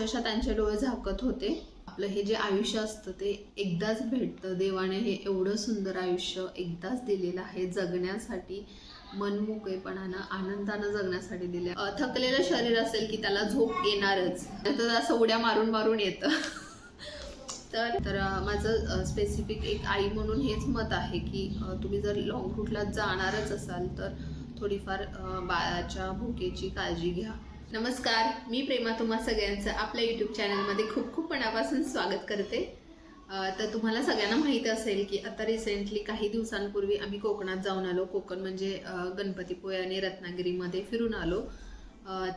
अक्षरशः त्यांचे डोळे झाकत होते. आपलं हे जे आयुष्य असतं ते एकदाच भेटतं. देवाने हे एवढं सुंदर आयुष्य एकदाच दिलेलं आहे. जगण्यासाठी मनमोकळेपणानं आनंदानं जगण्यासाठी दिले थकलेलं शरीर असेल की त्याला झोप येणारच. तर असं उड्या मारून मारून येतं. तर तर माझं स्पेसिफिक एक आई म्हणून हेच मत आहे की तुम्ही जर लॉंग रूटला जाणारच असाल तर थोडीफार बाळाच्या भुकेची काळजी घ्या. नमस्कार मी प्रेमा तुम्हा सगळ्यांचं आपल्या यूट्यूब चॅनलमध्ये खूप खूप मनापासून स्वागत करते. तर तुम्हाला सगळ्यांना माहीत असेल की आता रिसेंटली काही दिवसांपूर्वी आम्ही कोकणात जाऊन आलो. कोकण म्हणजे गणपतीपुळे आणि रत्नागिरीमध्ये फिरून आलो.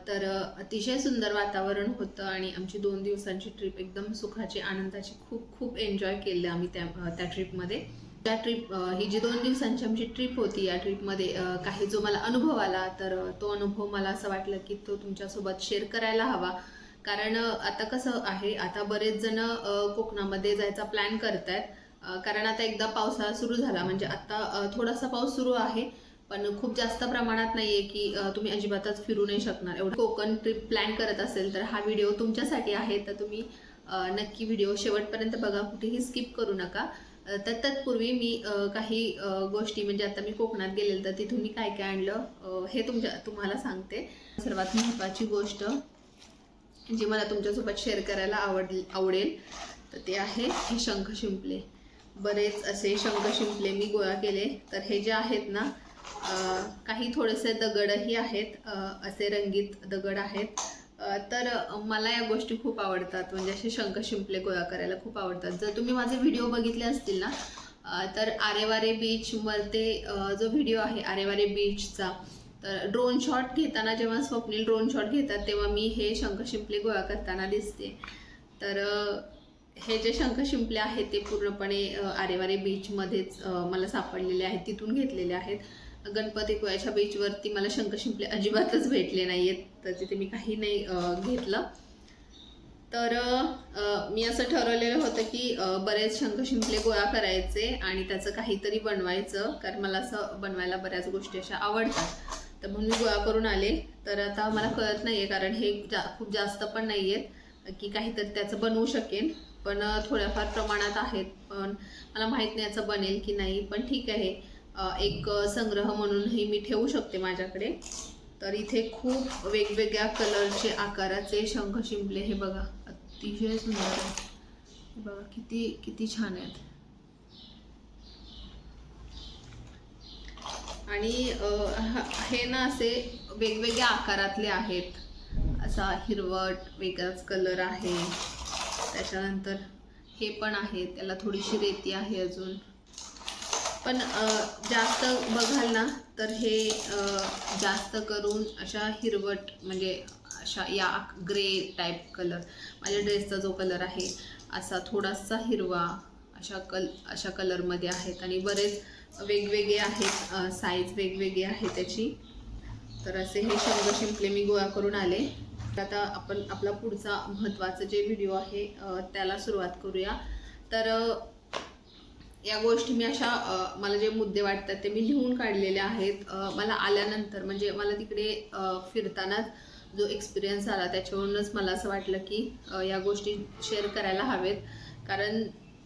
तर अतिशय सुंदर वातावरण होतं आणि आमची दोन दिवसांची ट्रिप एकदम सुखाची आनंदाची खूप खूप एन्जॉय केलं आम्ही त्या त्या ट्रिपमध्ये त्या ट्रिप ही जी दोन दिवसांची आमची ट्रिप होती या ट्रिपमध्ये काही जो मला अनुभव आला तर तो अनुभव मला असं वाटलं की तो तुमच्यासोबत शेअर करायला हवा. कारण आता कसं आहे आता बरेच जण कोकणामध्ये जायचा प्लॅन करत आहेत कारण आता एकदा पावसाळा सुरू झाला म्हणजे आता थोडासा पाऊस सुरू आहे पण खूप जास्त प्रमाणात नाहीये की तुम्ही अजिबातच फिरू नाही शकणार. एवढं कोकण ट्रिप प्लॅन करत असेल तर हा व्हिडिओ तुमच्यासाठी आहे तर तुम्ही नक्की व्हिडिओ शेवटपर्यंत बघा कुठेही स्किप करू नका. तर तत्पूर्वी मी काही गोष्टी म्हणजे आता मी कोकणात गेलेलं तर तिथून मी काय काय आणलं हे तुमच्या तुम्हाला सांगते. सर्वात महत्त्वाची गोष्ट जी मला तुमच्यासोबत शेअर करायला आवड आवडेल तर ते आहे हे शंख शिंपले. बरेच असे शंख शिंपले मी गोळा केले. तर हे जे आहेत ना काही थोडेसे दगडही आहेत असे रंगीत दगड आहेत. तर मला या गोष्टी खूप आवडतात. म्हणजे असे शंख शिंपले गोळा करायला खूप आवडतात. जर तुम्ही माझे व्हिडिओ बघितले असतील ना तर आरेवारे बीचमध्ये जो व्हिडिओ आहे आरेवारे बीचचा तर ड्रोन शॉट घेताना जेव्हा स्वप्नील ड्रोन शॉट घेतात तेव्हा मी हे शंख शिंपले गोळा करताना दिसते. तर हे जे शंख शिंपले आहेत ते पूर्णपणे आरेवारे बीचमध्येच मला सापडलेले आहेत तिथून घेतलेले आहेत. गणपतीपुळ्याच्या बीचवरती मला शंख शिंपले अजिबातच भेटले नाही आहेत तर तिथे मी काही नाही घेतलं. तर मी असं ठरवलेलं होतं की बरेच शंख शिंपले गोळा करायचे आणि त्याचं काहीतरी बनवायचं कारण मला असं बनवायला बऱ्याच गोष्टी अशा आवडतात. तर म्हणून मी गोळा करून आले. तर आता मला कळत नाही आहे कारण हे जा खूप जास्त पण नाही आहेत की काहीतरी त्याचं बनवू शकेन. पण थोड्याफार प्रमाणात आहेत पण मला माहीत नाही याचं बनेल की नाही पण ठीक आहे. एक संग्रह म्हणूनही मी ठेवू शकते माझ्याकडे. तर इथे खूप वेगवेगळ्या कलरचे आकाराचे शंख शिंपले हे बघा अतिशय सुंदर आहे बघा किती किती छान आहेत. आणि हे ना असे वेगवेगळ्या आकारातले आहेत. असा हिरवट वेगळाच कलर आहे. त्याच्यानंतर हे पण आहे त्याला थोडीशी रेती आहे अजून. पण जास्त बघाल ना तर हे जास्त करून अशा हिरवट म्हणजे अशा या ग्रे टाईप कलर माझ्या ड्रेसचा जो कलर आहे असा थोडासा हिरवा अशा कल अशा कलरमध्ये आहेत. आणि बरेच वेगवेगळे आहेत साईज वेगवेगळी आहे त्याची. तर असे हे शंख शिंपले मी गोळा करून आले. तर आता आपण आपला पुढचा महत्त्वाचा जे व्हिडिओ आहे त्याला सुरुवात करूया. तर या गोष्टी मी अशा मला जे मुद्दे वाटतात ते मी लिहून काढलेले आहेत. मला आल्यानंतर म्हणजे मला तिकडे फिरतानाच जो एक्सपिरियन्स आला त्याच्यावरूनच मला असं वाटलं की या गोष्टी शेअर करायला हवेत. कारण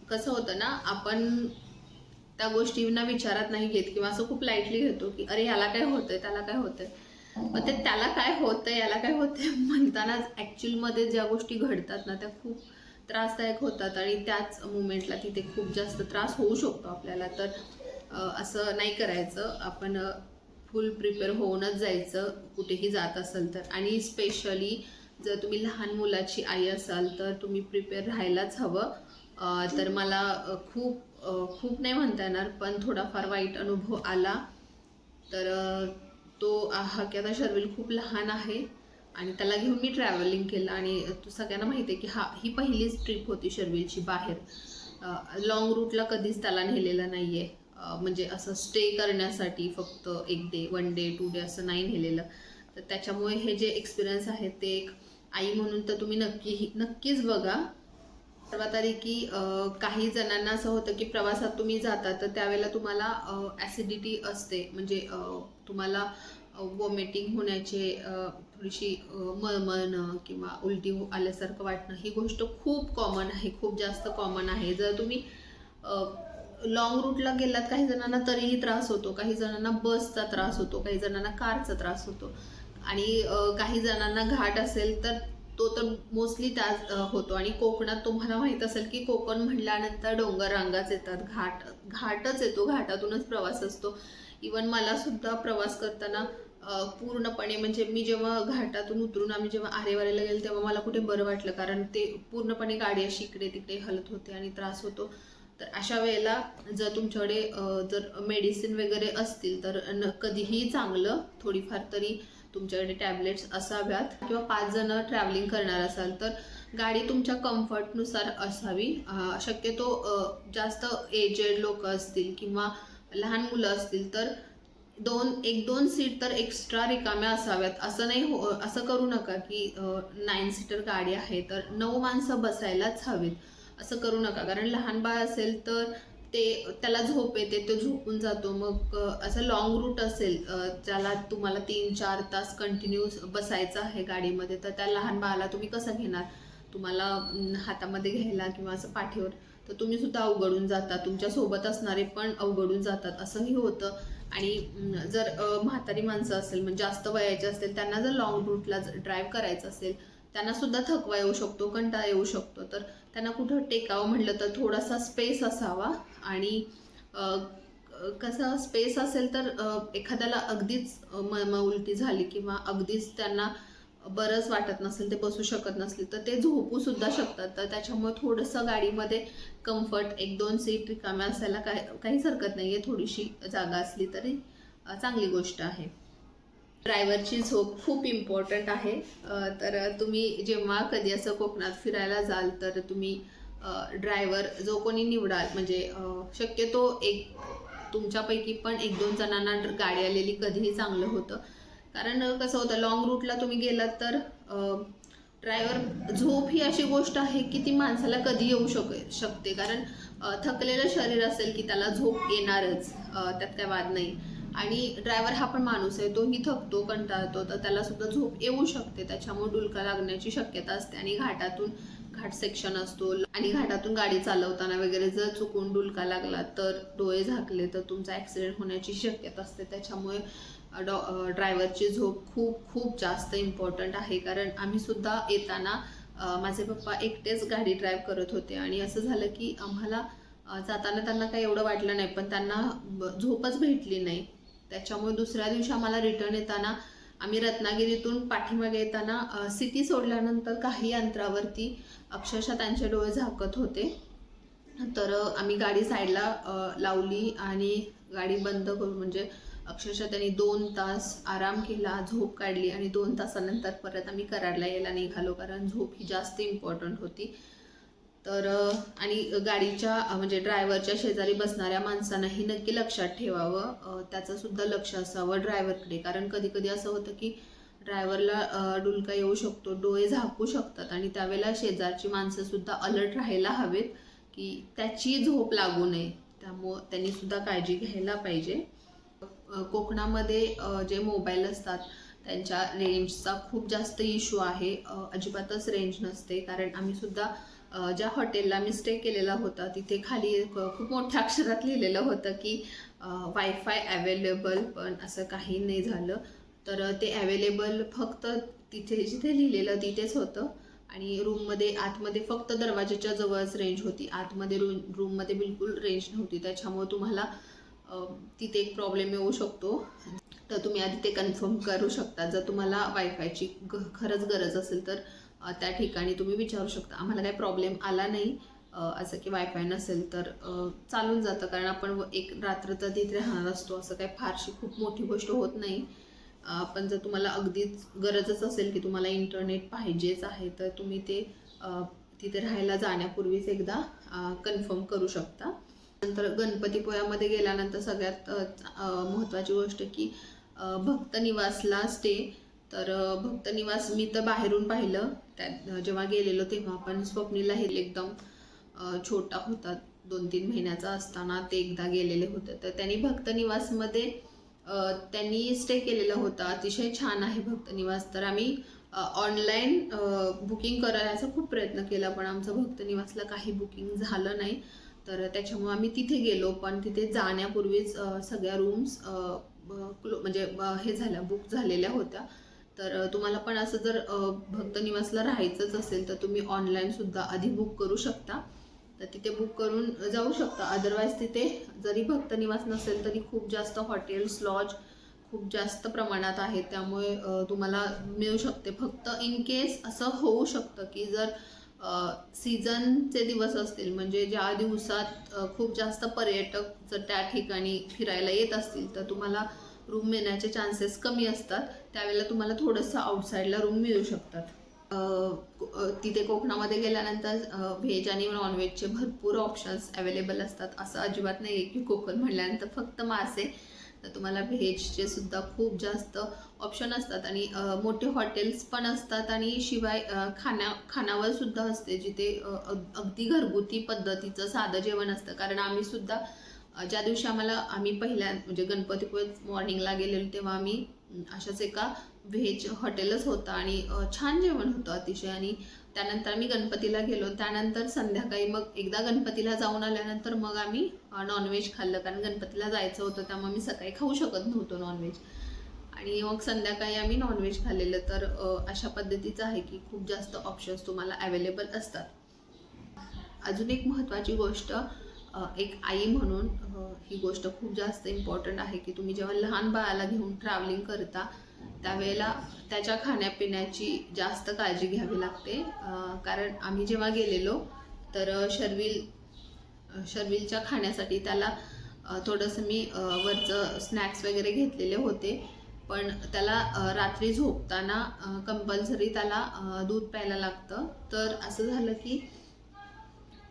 कसं होतं ना आपण त्या गोष्टींना विचारात नाही घेत किंवा असं खूप लाईटली घेतो की अरे याला काय होतंय? त्याला काय होतंय? मग ते त्याला काय होतंय? याला काय होतंय? म्हणतानाच ॲक्च्युअलमध्ये ज्या गोष्टी घडतात ना त्या खूप त्रासदायक होतात आणि त्याच मुमेंटला तिथे खूप जास्त त्रास होऊ शकतो आपल्याला तर असं नाही करायचं आपण फुल प्रिपेअर होऊनच जायचं कुठेही जात असेल तर आणि स्पेशली जर तुम्ही लहान मुलाची आई असाल तर तुम्ही प्रिपेअर राहायलाच हवं तर मला खूप खूप नाही म्हणता येणार पण थोडाफार वाईट अनुभव आला तर तो हा की आता शर्विल खूप लहान आहे आणि त्याला घेऊन मी ट्रॅव्हलिंग केलं आणि तू सगळ्यांना माहिती आहे की हा ही पहिलीच ट्रिप होती शर्विलची बाहेर. लॉंग रूटला कधीच त्याला नेलेलं नाही आहे म्हणजे असं स्टे करण्यासाठी फक्त एक day one day two day असं नाही नेलेलं. तर त्याच्यामुळे हे जे एक्सपिरियन्स आहेत ते एक आई म्हणून तर तुम्ही नक्की नक्कीच बघा. सर्वात आधी की काही जणांना असं होतं की प्रवासात तुम्ही जाता तर त्यावेळेला तुम्हाला ॲसिडिटी असते. म्हणजे तुम्हाला वॉमिटिंग होण्याचे थोडीशी मळमळणं किंवा उलटी आल्यासारखं वाटणं ही गोष्ट खूप कॉमन आहे खूप जास्त कॉमन आहे. जर तुम्ही लॉंग रूटला गेलात काही जणांना तरीही त्रास होतो काही जणांना बसचा त्रास होतो काही जणांना कारचा त्रास होतो. आणि काही जणांना घाट असेल तर तो तर मोस्टली त्याच होतो. आणि कोकणात तुम्हाला माहीत असेल की कोकण म्हटल्यानंतर डोंगर रांगाच येतात. घाट घाटच येतो. घाटातूनच प्रवास असतो. इवन मला सुद्धा प्रवास करताना पूर्णपणे म्हणजे मी जेव्हा घाटातून उतरून आम्ही जेव्हा आरेवारेला गेलो तेव्हा मला कुठे बरं वाटलं कारण ते पूर्णपणे गाडी अशी इकडे तिकडे हलत होते आणि त्रास होतो. तर अशा वेळेला जर तुमच्याकडे जर मेडिसिन वगैरे असतील तर न कधीही चांगलं थोडीफार तरी तुमच्याकडे टॅबलेट्स असाव्यात. किंवा पाच जण ट्रॅव्हलिंग करणार असाल तर गाडी तुमच्या कम्फर्टनुसार असावी. शक्यतो जास्त एजेड लोक असतील किंवा लहान मुलं असतील तर दोन एक दोन सीट तर एक्स्ट्रा रिकाम्या असाव्यात. असं नाही हो असं करू नका की नाईन सीटर गाडी आहे तर नऊ माणसं बसायलाच हवीत. असं करू नका. कारण लहान बाळ असेल तर ते त्याला झोप येते तो झोपून जातो. मग असं लॉंग रूट असेल ज्याला तुम्हाला तीन चार तास कंटिन्यू बसायचं आहे गाडीमध्ये तर त्या लहान बाळाला तुम्ही कसं घेणार? तुम्हाला हातामध्ये घ्यायला किंवा असं पाठीवर तर तुम्ही सुद्धा अवघडून जाता. तुमच्यासोबत असणारे पण अवघडून जातात. असंही होतं. आणि जर म्हातारी माणसं असेल म्हणजे जास्त वयाचे असतील त्यांना जर लॉंग रूटला ड्राईव्ह करायचं असेल त्यांना सुद्धा थकवा येऊ शकतो कंटाळा येऊ शकतो. तर त्यांना कुठं टेकावं म्हटलं तर थोडासा स्पेस असावा आणि कसं कसा स्पेस असेल तर एखाद्याला अगदीच म उलटी झाली किंवा अगदीच त्यांना बरंच वाटत नसेल ते बसू शकत नसले तर ते झोपू सुद्धा शकतात. तर त्याच्यामुळे थोडंसं गाडीमध्ये कम्फर्ट एक दोन सीट रिकाम्या असायला काय काहीच हरकत नाही आहे थोडीशी जागा असली तरी चांगली गोष्ट आहे. ड्रायव्हरची झोप खूप इम्पॉर्टंट आहे. तर तुम्ही जेव्हा कधी असं कोकणात फिरायला जाल तर तुम्ही ड्रायव्हर जो कोणी निवडाल म्हणजे शक्यतो एक तुमच्यापैकी पण एक दोन जणांना गाडी आलेली कधीही चांगलं होतं. कारण कसं होतं लॉंग रूटला तुम्ही गेलात तर ड्रायव्हर झोप ही अशी गोष्ट आहे की ती माणसाला कधी येऊ शक शकते. कारण थकलेलं शरीर असेल की त्याला झोप येणारच त्यात काय वाद नाही. आणि ड्रायव्हर हा पण माणूस आहे तोही थकतो कंटाळतो तर त्याला सुद्धा झोप येऊ शकते. त्याच्यामुळे डुलका लागण्याची शक्यता असते आणि घाटातून घाट सेक्शन असतो. आणि घाटातून गाडी चालवताना वगैरे जर चुकून डुलका लागला तर डोळे झाकले तर तुमचा ॲक्सिडेंट होण्याची शक्यता असते. त्याच्यामुळे डॉ ड्रायव्हरची झोप खूप खूप जास्त इम्पॉर्टंट आहे. कारण आम्ही सुद्धा येताना माझे पप्पा एकटेच गाडी ड्राईव्ह करत होते. आणि असं झालं की आम्हाला जाताना त्यांना काही एवढं वाटलं नाही. पण त्यांना झोपच भेटली नाही. त्याच्यामुळे दुसऱ्या दिवशी आम्हाला रिटर्न येताना आम्ही रत्नागिरीतून पाठीमागे येताना सिटी सोडल्यानंतर काही अंतरावरती अक्षरशः त्यांचे डोळे झाकत होते. तर आम्ही गाडी साईडला लावली आणि गाडी बंद करून म्हणजे अक्षरशः त्यांनी दोन तास आराम केला झोप काढली आणि दोन तासानंतर परत आम्ही कराडला यायला निघालो कारण झोप ही जास्त इम्पॉर्टंट होती. तर आणि गाडीच्या म्हणजे ड्रायव्हरच्या शेजारी बसणाऱ्या माणसांनाही नक्की लक्षात ठेवावं. त्याचंसुद्धा त्याचं सुद्धा लक्ष असावं ड्रायव्हरकडे. कारण कधी कधी असं होतं की ड्रायव्हरला डुलका येऊ शकतो डोळे झाकू शकतात आणि त्यावेळेला शेजारची माणसंसुद्धा अलर्ट राहायला हवेत की त्याची झोप लागू नये. त्यामुळं त्यांनी सुद्धा काळजी घ्यायला पाहिजे. कोकणामध्ये जे मोबाईल असतात त्यांच्या रेंजचा खूप जास्त इश्यू आहे. अजिबातच रेंज नसते. कारण आम्ही सुद्धा ज्या हॉटेलला मी स्टे केलेला होता तिथे खाली खूप मोठ्या अक्षरात लिहिलेलं होतं की वायफाय अवेलेबल पण असं काही नाही झालं. तर ते अवेलेबल फक्त तिथे जिथे लिहिलेलं तिथेच होतं. आणि रूममध्ये आतमध्ये फक्त दरवाजाच्या जवळच रेंज होती. आतमध्ये रूम रूममध्ये बिलकुल रेंज नव्हती. त्याच्यामुळे तुम्हाला तिथे एक प्रॉब्लेम येऊ शकतो. तर तुम्ही आधी ते कन्फर्म करू शकता. जर तुम्हाला वायफायची ग खरंच गरज असेल तर त्या ठिकाणी तुम्ही विचारू शकता. आम्हाला काही प्रॉब्लेम आला नाही असं की वायफाय नसेल तर चालून जातं. कारण आपण व- एक रात्र तर तिथे राहणार असतो. असं काही फारशी खूप मोठी गोष्ट होत नाही. पण जर तुम्हाला अगदीच गरजच असेल की तुम्हाला इंटरनेट पाहिजेच आहे तर तुम्ही ते तिथे राहायला जाण्यापूर्वीच एकदा कन्फर्म करू शकता. नंतर गणपतीपुळ्यामध्ये गेल्यानंतर सगळ्यात महत्त्वाची गोष्ट की भक्त निवासला स्टे तर भक्तनिवास भक्त निवास मी तर बाहेरून पाहिलं. त्यात जेव्हा गेलेलो तेव्हा पण स्वप्नीला हे एकदम छोटा होता. दोन तीन महिन्याचा असताना ते एकदा गेलेले होते. तर त्यांनी भक्त निवासमध्ये त्यांनी स्टे केलेला होता. अतिशय छान आहे भक्त निवास. तर आम्ही ऑनलाईन बुकिंग करायचा खूप प्रयत्न केला पण आमचं भक्त निवासला काही बुकिंग झालं नाही. तर त्याच्यामुळे आम्ही तिथे गेलो पण तिथे जाण्यापूर्वीच सगळ्या रूम्स क्लो म्हणजे हे झाल्या बुक झालेल्या होत्या. तर तुम्हाला पण असं जर भक्त निवासला राहायचंच असेल तर तुम्ही ऑनलाईन सुद्धा आधी बुक करू शकता. तर तिथे बुक करून जाऊ शकता. अदरवाईज तिथे जरी भक्त निवास नसेल तरी खूप जास्त हॉटेल्स लॉज खूप जास्त प्रमाणात आहेत. त्यामुळे तुम्हाला मिळू शकते. फक्त इन केस असं होऊ शकतं की जर सीझनचे दिवस असतील म्हणजे ज्या दिवसात खूप जास्त पर्यटक जर त्या ठिकाणी फिरायला येत असतील तर तुम्हाला रूम मिळण्याचे चान्सेस कमी असतात त्यावेळेला तुम्हाला थोडंसं आउटसाईडला रूम मिळू शकतात. तिथे कोकणामध्ये गेल्यानंतर व्हेज आणि नॉनव्हेजचे भरपूर ऑप्शन्स अवेलेबल असतात. असं अजिबात नाही आहे की कोकण म्हणल्यानंतर फक्त मासे. तर तुम्हाला व्हेजचे सुद्धा खूप जास्त ऑप्शन असतात. आणि मोठे हॉटेल्स पण असतात आणि शिवाय खाण्या खाण्यावर सुद्धा असते जिथे अग- अगदी घरगुती पद्धतीचं साधं जेवण असतं. कारण आम्ही सुद्धा ज्या दिवशी आम्हाला आम्ही पहिल्या म्हणजे गणपतीपुळे मॉर्निंगला गेलेलो तेव्हा आम्ही अशाच एका व्हेज हॉटेलच होतं आणि छान जेवण होतं अतिशय. आणि त्यानंतर आम्ही गणपतीला गेलो. त्यानंतर संध्याकाळी मग एकदा गणपतीला जाऊन आल्यानंतर मग आम्ही नॉनव्हेज खाल्लं. कारण गणपतीला जायचं होतं त्यामुळे आम्ही सकाळी खाऊ शकत नव्हतो नॉनव्हेज आणि मग संध्याकाळी आम्ही नॉनव्हेज खाल्लेलं. तर अशा पद्धतीचं आहे की खूप जास्त ऑप्शन्स तुम्हाला अवेलेबल असतात. अजून एक महत्त्वाची गोष्ट एक आई म्हणून ही गोष्ट खूप जास्त इम्पॉर्टंट आहे की तुम्ही जेव्हा लहान बाळाला घेऊन ट्रॅव्हलिंग करता त्यावेळेला त्याच्या खाण्यापिण्याची जास्त काळजी घ्यावी लागते. कारण आम्ही जेव्हा गेलेलो तर शर्विल शर्विलच्या खाण्यासाठी त्याला थोडंसं मी वरचं स्नॅक्स वगैरे घेतलेले होते. पण त्याला रात्री झोपताना कंपल्सरी त्याला दूध प्यायला लागतं. तर असं झालं की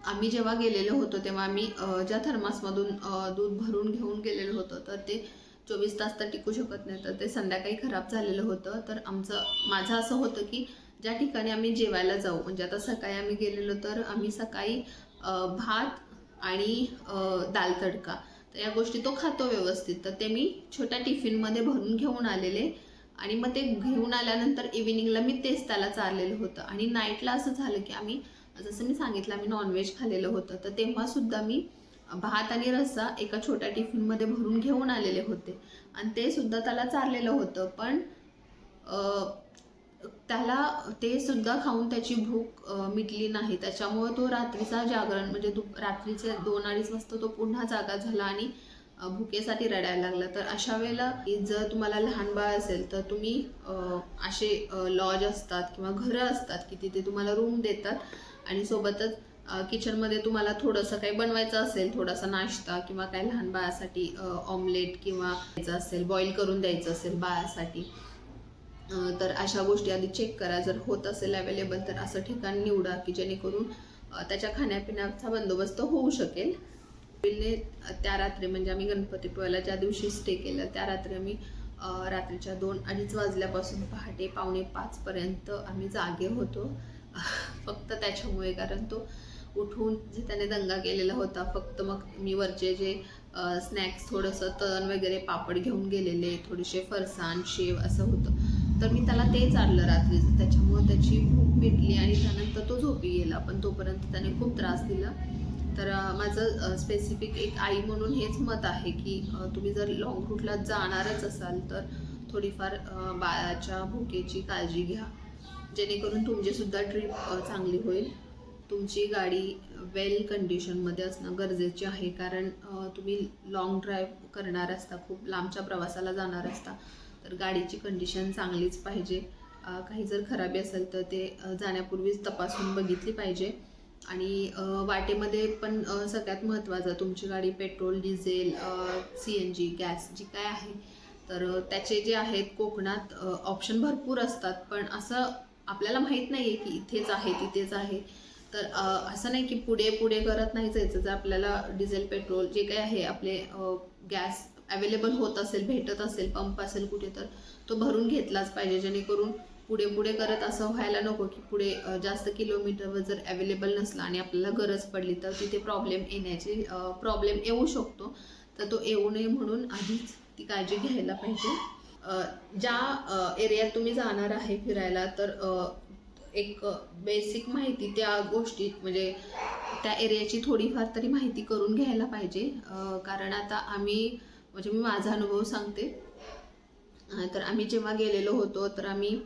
आम्ही जेव्हा गेलेलो होतो तेव्हा आम्ही ज्या थर्मासमधून दूध भरून घेऊन गेलेलो होतो तर ते चोवीस तास तर टिकू शकत नाही तर ते संध्याकाळी खराब झालेलं होतं. तर आमचं माझं असं होतं की ज्या ठिकाणी आम्ही जेवायला जाऊ म्हणजे आता सकाळी आम्ही गेलेलो तर आम्ही सकाळी भात आणि दाल तडका. तर या गोष्टी तो खातो व्यवस्थित. तर ते मी छोट्या टिफिनमध्ये भरून घेऊन आलेले आणि मग ते घेऊन आल्यानंतर इव्हिनिंगला मी तेच त्याला चारलेलं होतं. आणि नाईटला असं झालं की आम्ही जसं मी सांगितलं मी नॉनव्हेज खाल्लेलं होतं. तर तेव्हासुद्धा मी भात आणि रस्सा एका छोट्या टिफिनमध्ये भरून घेऊन आलेले होते. आणि ते सुद्धा त्याला चारलेलं होतं. पण त्याला ते सुद्धा खाऊन त्याची भूक मिटली नाही. त्याच्यामुळे तो रात्रीचा जागरण म्हणजे दु रात्रीचे दोन अडीच वाजता तो पुन्हा जागा झाला आणि भुकेसाठी रडायला लागला. तर अशा वेळेला जर तुम्हाला लहान बाळ असेल तर तुम्ही असे लॉज असतात किंवा घरं असतात की तिथे तुम्हाला रूम देतात. आणि सोबतच किचनमध्ये तुम्हाला थोडंसं काही बनवायचं असेल थोडासा नाश्ता किंवा काही लहान बाळासाठी ऑमलेट किंवा द्यायचं असेल बॉईल करून द्यायचं असेल बाळासाठी तर अशा गोष्टी आधी चेक करा. जर होत असेल अवेलेबल तर असं ठिकाण निवडा की जेणेकरून त्याच्या खाण्यापिण्याचा बंदोबस्त होऊ शकेल. त्या रात्री म्हणजे आम्ही गणपतीपुळ्याला ज्या दिवशी स्टे केलं त्या रात्री आम्ही रात्रीच्या दोन अडीच वाजल्यापासून पहाटे पावणे पाचपर्यंत आम्ही जागे होतो. फक्त त्याच्यामुळे कारण तो उठून जे त्याने दंगा केलेला होता फक्त मग मी वरचे जे स्नॅक्स थोडंसं तण वगैरे पापड घेऊन गेलेले थोडेसे फरसाण शेव असं होतं. तर मी त्याला ते चाललं रात्रीचं त्याच्यामुळे त्याची भूक मिटली आणि त्यानंतर तो झोपी गेला. पण तोपर्यंत त्याने खूप त्रास दिला. तर माझं स्पेसिफिक एक आई म्हणून हेच मत आहे की तुम्ही जर लॉंग रूटला जाणारच असाल तर थोडीफार बाळाच्या भुकेची काळजी घ्या. जेणेकरून तुमचीसुद्धा ट्रिप चांगली होईल. तुमची गाडी वेल कंडिशनमध्ये असणं गरजेचे आहे. कारण तुम्ही लॉंग ड्राईव्ह करणार असता खूप लांबच्या प्रवासाला जाणार असता तर गाडीची कंडिशन चांगलीच पाहिजे. काही जर खराबी असेल तर ते जाण्यापूर्वीच तपासून बघितली पाहिजे. आणि वाटेमध्ये पण सगळ्यात महत्त्वाचं तुमची गाडी petrol diesel C N G gas जी काय आहे तर त्याचे जे आहेत कोकणात ऑप्शन भरपूर असतात. पण असं आपल्याला माहीत नाही आहे की इथेच आहे तिथेच आहे. तर असं नाही की पुढे पुढे करत नाही जायचं. जर आपल्याला डिझेल पेट्रोल जे काही आहे आपले गॅस अवेलेबल होत असेल भेटत असेल पंप असेल कुठे तर तो भरून घेतलाच पाहिजे. जेणेकरून पुढे पुढे करत असं व्हायला नको की पुढे जास्त किलोमीटरवर जर अवेलेबल नसला आणि आपल्याला गरज पडली तर तिथे प्रॉब्लेम येण्याची प्रॉब्लेम येऊ शकतो. तर तो येऊ नये म्हणून आधीच ती काळजी घ्यायला पाहिजे. ज्या एरियात तुम्ही जाणार आहे फिरायला तर एक बेसिक माहिती त्या गोष्टीत म्हणजे त्या एरियाची थोडीफार तरी माहिती करून घ्यायला पाहिजे. कारण आता आम्ही म्हणजे मी माझा अनुभव सांगते. तर आम्ही जेव्हा गेलेलो होतो तर आम्ही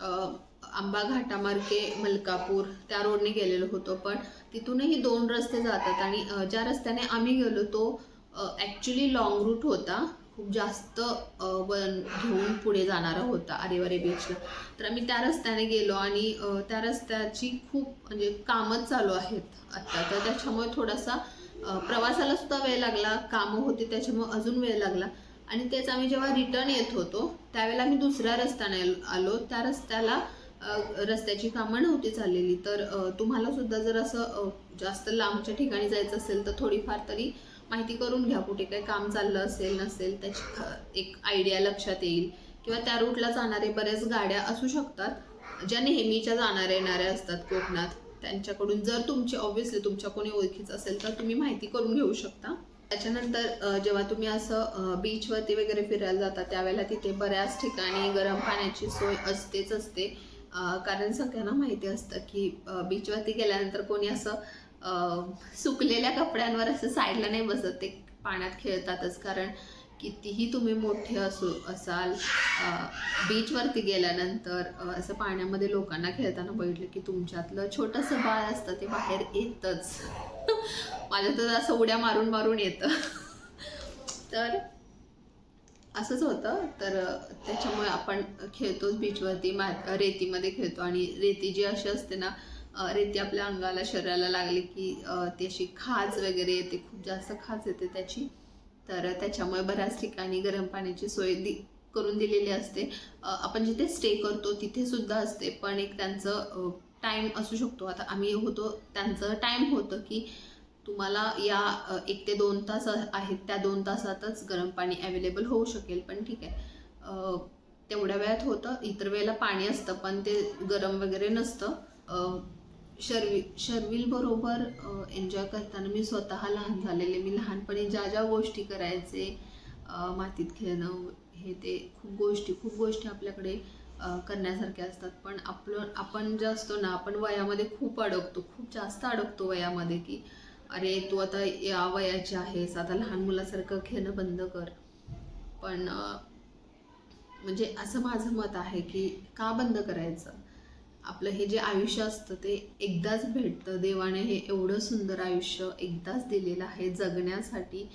आंबा घाटामार्गे मलकापूर त्या रोडने गेलेलो होतो. पण तिथूनही दोन रस्ते जातात आणि ज्या रस्त्याने आम्ही गेलो तो ॲक्च्युली लॉंग रूट होता. खूप जास्त वन घेऊन पुढे जाणारा होता आरेवारे बीचला तर आम्ही त्या रस्त्याने गेलो आणि त्या रस्त्याची खूप म्हणजे कामच चालू आहेत आत्ता तर त्याच्यामुळे थोडासा प्रवासाला सुद्धा वेळ लागला कामं होती त्याच्यामुळे अजून वेळ लागला. आणि तेच आम्ही जेव्हा रिटर्न येत होतो त्यावेळेला आम्ही दुसऱ्या रस्त्याने आलो. त्या रस्त्याला रस्त्याची कामं नव्हती चाललेली. तर तुम्हाला सुद्धा जर असं जास्त लांबच्या ठिकाणी जायचं असेल तर थोडीफार तरी माहिती करून घ्या कुठे काही काम चाललं असेल नसेल त्याची ख- एक आयडिया लक्षात येईल. किंवा त्या रूटला जाणारे बऱ्याच गाड्या असू शकतात ज्या नेहमीच्या जाणाऱ्या येणाऱ्या असतात कोकणात. त्यांच्याकडून जर तुमची ऑब्व्हियसली तुमच्या कोणी ओळखीचं असेल तर तुम्ही माहिती करून घेऊ शकता. त्याच्यानंतर जेव्हा तुम्ही असं बीचवरती वगैरे फिरायला जाता त्यावेळेला तिथे बऱ्याच ठिकाणी गरम पाण्याची सोय असतेच असते. कारण सगळ्यांना माहिती असतं की बीचवरती गेल्यानंतर कोणी असं सुकलेल्या कपड्यांवर असं साईडला नाही बसत. ते पाण्यात खेळतातच. कारण कितीही तुम्ही मोठे असू असाल बीचवरती गेल्यानंतर असं पाण्यामध्ये लोकांना खेळताना बघितलं की तुमच्यातलं छोटंसं बाळ असतं ते बाहेर येतच. माझ्या तर असं उड्या मारून मारून येतं. तर असंच होतं. तर त्याच्यामुळे आपण खेळतोच बीचवरती मा रेतीमध्ये खेळतो. आणि रेती जी अशी असते ना रेती आपल्या अंगाला शरीराला लागली की ती अशी खाज वगैरे येते खूप जास्त खाज येते त्याची. तर त्याच्यामुळे बऱ्याच ठिकाणी गरम पाण्याची सोय दि करून दिलेली असते. आपण जिथे स्टे करतो तिथे सुद्धा असते. पण एक त्यांचं टाईम असू शकतो. आता आम्ही होतो त्यांचं टाईम होतं की तुम्हाला या एक ते दोन तास आहेत त्या दोन तासातच गरम पाणी अवेलेबल होऊ शकेल. पण ठीक आहे. तेवढ्या वेळात होतं. इतर वेळेला पाणी असतं पण ते गरम वगैरे नसतं. शर्वी शर्विलबरोबर एन्जॉय करताना मी स्वतः लहान झालेले. मी लहानपणी ज्या ज्या गोष्टी करायचे मातीत खेळणं हे ते खूप गोष्टी खूप गोष्टी आपल्याकडे करण्यासारख्या असतात. पण आपलं आपण जे असतो ना आपण वयामध्ये खूप अडकतो. खूप जास्त अडकतो वयामध्ये की अरे तू आता या वयाची आहेस. आता लहान मुलासारखं खेळणं बंद कर. पण म्हणजे असं माझं मत आहे की का बंद करायचं? आपलं हे जे आयुष्य असतं ते एकदाच भेटतं. देवाने हे एवढं सुंदर आयुष्य एकदाच दिलेलं आहे. जगण्यासाठी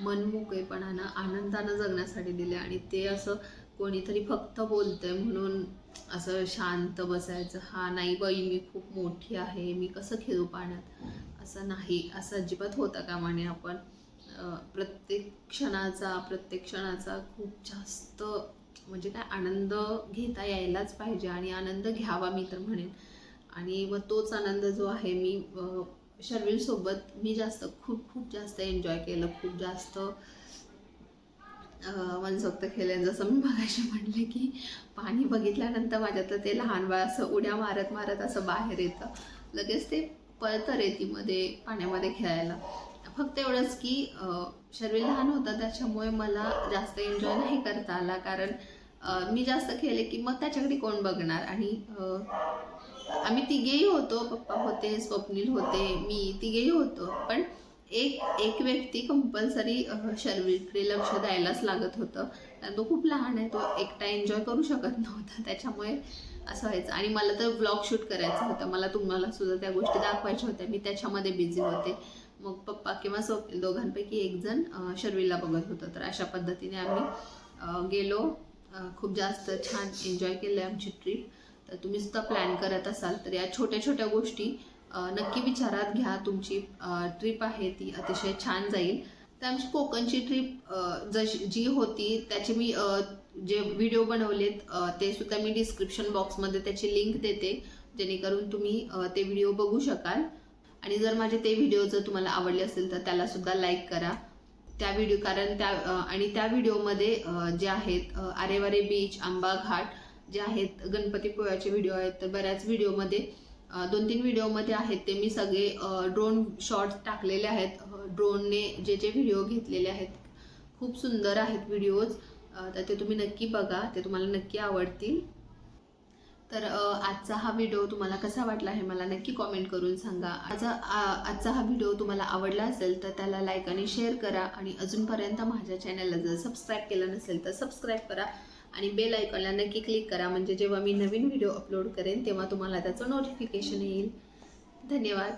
मनमोकळेपणानं आनंदानं जगण्यासाठी दिले आणि ते असं कोणीतरी फक्त बोलतंय म्हणून असं शांत बसायचं हा नाही बाई मी खूप मोठी आहे मी कसं खेळू पाण्यात असं नाही. असं अजिबात होता कामाने आपण प्रत्येक क्षणाचा प्रत्येक क्षणाचा खूप जास्त म्हणजे काय आनंद घेता यायलाच पाहिजे आणि आनंद घ्यावा मी तर म्हणेन. आणि मग तोच आनंद जो आहे मी शर्विलसोबत मी जास्त खूप खूप जास्त एन्जॉय केलं. खूप जास्त मनसोक्त केलं. जसं मी मगाशी म्हणले की पाणी बघितल्यानंतर माझ्या तर ते लहान बाळ असं उड्या मारत मारत असं बाहेर येतं. लगेच ते पळतं रेतीमध्ये पाण्यामध्ये खेळायला. फक्त एवढंच की शरीर लहान होतं त्याच्यामुळे मला जास्त एन्जॉय नाही करता आला. कारण मी जास्त खेळले की मग त्याच्याकडे कोण बघणार? आणि आम्ही तिघेही होतो. पप्पा होते स्वप्नील होते मी तिघेही होतो. पण एक एक व्यक्ती कंपल्सरी शर्वीकडे लक्ष द्यायलाच लागत होतं. कारण तो खूप लहान आहे तो एकटा एन्जॉय करू शकत नव्हता. त्याच्यामुळे असं व्हायचं. आणि मला तर ब्लॉग शूट करायचं होतं. मला तुम्हाला सुद्धा त्या गोष्टी दाखवायच्या होत्या. मी त्याच्यामध्ये बिझी होते. मग पप्पा किंवा स्वप्नील दोघांपैकी एक जण अं, शर्विलला बघत होतं. तर अशा पद्धतीने आम्ही गेलो. खूप जास्त छान एन्जॉय केलं आहे आमची ट्रिप तर तुम्ही सुद्धा प्लॅन करत असाल तर या छोट्या छोट्या गोष्टी नक्की विचारात घ्या. तुमची ट्रिप आहे ती अतिशय छान जाईल. तर आमची कोकणची ट्रिप जशी जी होती त्याचे मी जे व्हिडिओ बनवलेत ते सुद्धा मी डिस्क्रिप्शन बॉक्समध्ये त्याची लिंक देते. जेणेकरून तुम्ही ते व्हिडिओ बघू शकाल. आणि जर माझे ते व्हिडिओ जर तुम्हाला आवडले असेल तर त्याला सुद्धा लाईक करा. त्या व्हिडिओ कारण त्या आणि त्या व्हिडिओमध्ये जे आहेत आरेवारे बीच आंबा घाट जे आहेत गणपतीपुळ्याचे व्हिडिओ आहेत तर बऱ्याच व्हिडिओमध्ये दोन तीन व्हिडिओमध्ये आहेत ते मी सगळे ड्रोन शॉट्स टाकलेले आहेत. ड्रोनने जे जे व्हिडिओ घेतलेले आहेत खूप सुंदर आहेत व्हिडिओज तर ते तुम्ही नक्की बघा ते तुम्हाला नक्की आवडतील. तर आजचा हा व्हिडिओ तुम्हाला कसा वाटला हे मला नक्की कॉमेंट करून सांगा. आजचा आ- आजचा हा व्हिडिओ तुम्हाला आवडला असेल तर त्याला लाईक आणि शेअर करा आणि अजूनपर्यंत माझ्या चॅनलला जर सबस्क्राईब केलं नसेल तर सबस्क्राईब करा आणि बेल आयकॉनला नक्की क्लिक करा. म्हणजे जेव्हा मी नवीन व्हिडिओ अपलोड करेन तेव्हा तुम्हाला त्याचं नोटिफिकेशन येईल. धन्यवाद.